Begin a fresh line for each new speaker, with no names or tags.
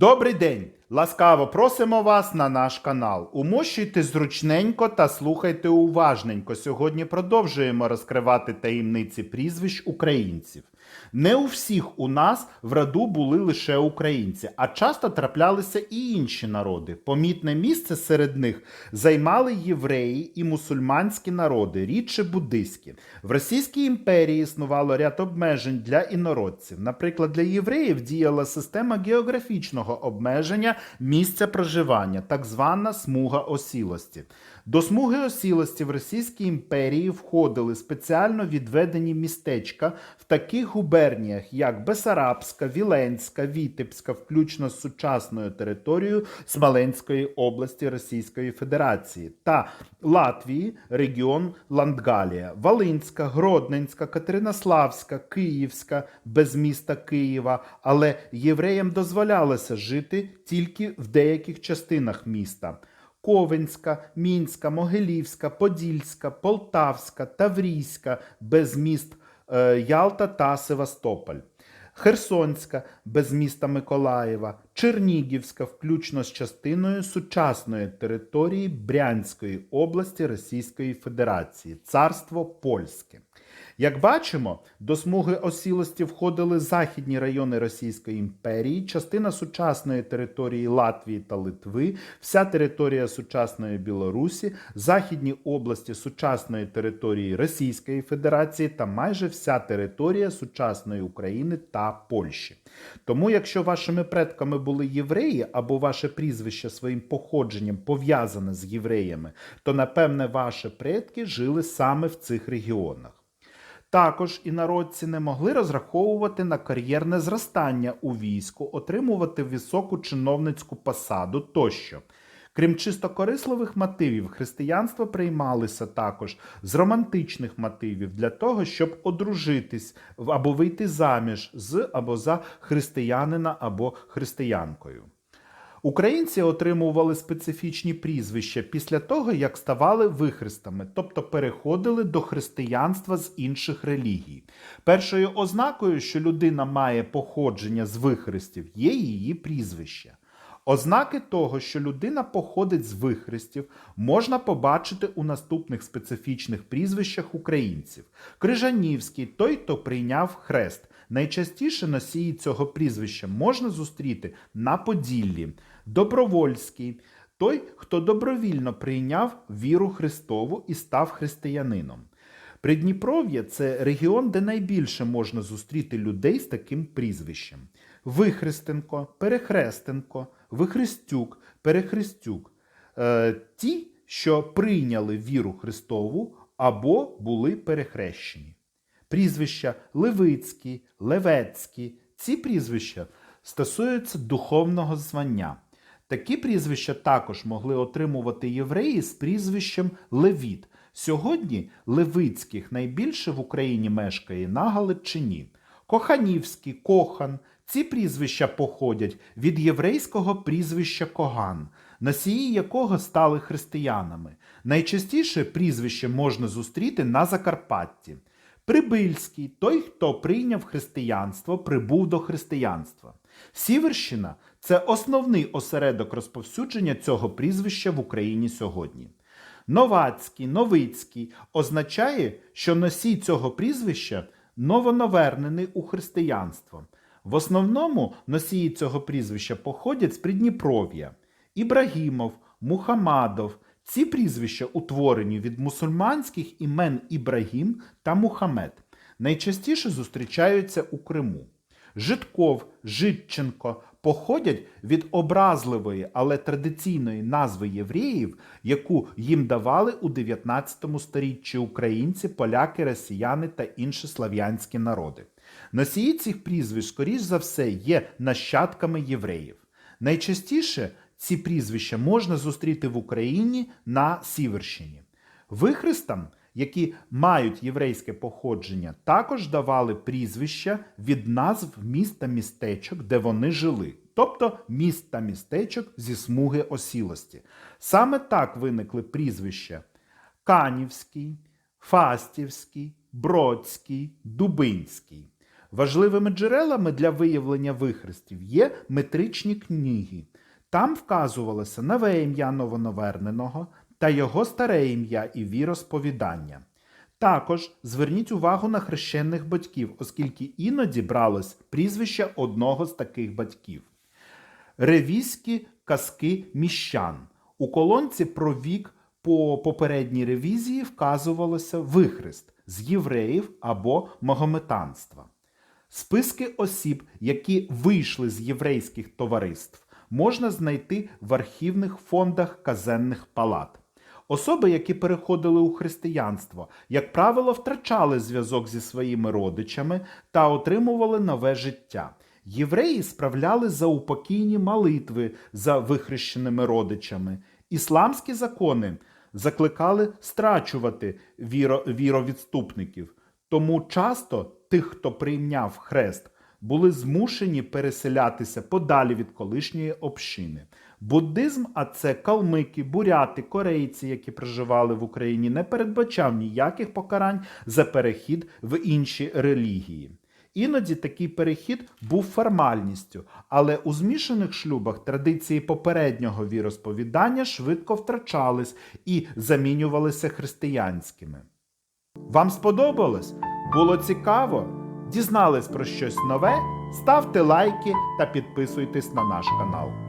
Добрий день! Ласкаво просимо вас на наш канал. Умощуйте зручненько та слухайте уважненько. Сьогодні продовжуємо розкривати таємниці прізвищ українців. Не у всіх у нас в роду були лише українці, а часто траплялися і інші народи. Помітне місце серед них займали євреї і мусульманські народи, рідше буддистські. В Російській імперії існувало ряд обмежень для інородців. Наприклад, для євреїв діяла система географічного обмеження місця проживання, так звана смуга осілості. До смуги осілості в Російській імперії входили спеціально відведені містечка в таких губерніях, як Бесарабська, Віленська, Вітебська, включно з сучасною територією Смоленської області Російської Федерації та Латвії, регіон Ландгалія, Волинська, Гродненська, Катеринославська, Київська, без міста Києва, але євреям дозволялося жити тільки в деяких частинах міста. Ковенська, Мінська, Могилівська, Подільська, Полтавська, Таврійська, без міст Ялта та Севастополь. Херсонська без міста Миколаєва, Чернігівська, включно з частиною сучасної території Брянської області Російської Федерації, Царство Польське. Як бачимо, до смуги осілості входили західні райони Російської імперії, частина сучасної території Латвії та Литви, вся територія сучасної Білорусі, західні області сучасної території Російської Федерації та майже вся територія сучасної України та Польщі. Тому, якщо вашими предками були євреї або ваше прізвище своїм походженням пов'язане з євреями, то напевне ваші предки жили саме в цих регіонах. Також інородці не могли розраховувати на кар'єрне зростання у війську, отримувати високу чиновницьку посаду тощо. Крім чисто корисливих мотивів, християнство приймалося також з романтичних мотивів для того, щоб одружитись або вийти заміж з або за християнина або християнкою. Українці отримували специфічні прізвища після того, як ставали вихрестами, тобто переходили до християнства з інших релігій. Першою ознакою, що людина має походження з вихрестів, є її прізвище. Ознаки того, що людина походить з вихрестів, можна побачити у наступних специфічних прізвищах українців: Крижанівський, той, хто прийняв хрест. Найчастіше носії цього прізвища можна зустріти на Поділлі, Добровольський, той, хто добровільно прийняв віру Христову і став християнином. Придніпров'я це регіон, де найбільше можна зустріти людей з таким прізвищем: Вихрестенко, Перехрестенко, Вихрестюк, Перехрестюк. Е, ті, що прийняли віру Христову або були перехрещені. Прізвища Левицький, Левецький. Ці прізвища стосуються духовного звання. Такі прізвища також могли отримувати євреї з прізвищем Левіт. Сьогодні Левицьких найбільше в Україні мешкає на Галичині. Коханівський, Кохан. Ці прізвища походять від єврейського прізвища Коган, носії якого стали християнами. Найчастіше прізвище можна зустріти на Закарпатті. Прибильський той, хто прийняв християнство, прибув до християнства. Сіверщина це основний осередок розповсюдження цього прізвища в Україні сьогодні. Новацький, Новицький означає, що носій цього прізвища новонавернений у християнство. В основному носії цього прізвища походять з Придніпров'я. Ібрагімов, Мухамадов. Ці прізвища утворені від мусульманських імен Ібрагім та Мухамед. Найчастіше зустрічаються у Криму. Житков, Житченко походять від образливої, але традиційної назви євреїв, яку їм давали у 19 сторіччі українці, поляки, росіяни та інші слав'янські народи. Носії цих прізвищ, скоріш за все, є нащадками євреїв. Найчастіше ці прізвища можна зустріти в Україні на Сіверщині. Вихрестам, які мають єврейське походження, також давали прізвища від назв міст та містечок, де вони жили, тобто міст та містечок зі смуги осілості. Саме так виникли прізвища Канівський, Фастівський, Бродський, Дубинський. Важливими джерелами для виявлення вихрестів є метричні книги. Там вказувалося нове ім'я новонаверненого та його старе ім'я і віросповідання. Також зверніть увагу на хрещених батьків, оскільки іноді бралось прізвище одного з таких батьків. Ревізькі казки міщан. У колонці про вік по попередній ревізії вказувалося вихрест з євреїв або магометанства. Списки осіб, які вийшли з єврейських товариств, можна знайти в архівних фондах казенних палат. Особи, які переходили у християнство, як правило, втрачали зв'язок зі своїми родичами та отримували нове життя. Євреї справляли заупокійні молитви за вихрещеними родичами. Ісламські закони закликали страчувати віро, віровідступників. Тому часто тих, хто прийняв хрест, були змушені переселятися подалі від колишньої общини. Буддизм, а це калмики, буряти, корейці, які проживали в Україні, не передбачав ніяких покарань за перехід в інші релігії. Іноді такий перехід був формальністю, але у змішаних шлюбах традиції попереднього віросповідання швидко втрачались і замінювалися християнськими. Вам сподобалось? Було цікаво? Дізнались про щось нове? Ставте лайки та підписуйтесь на наш канал.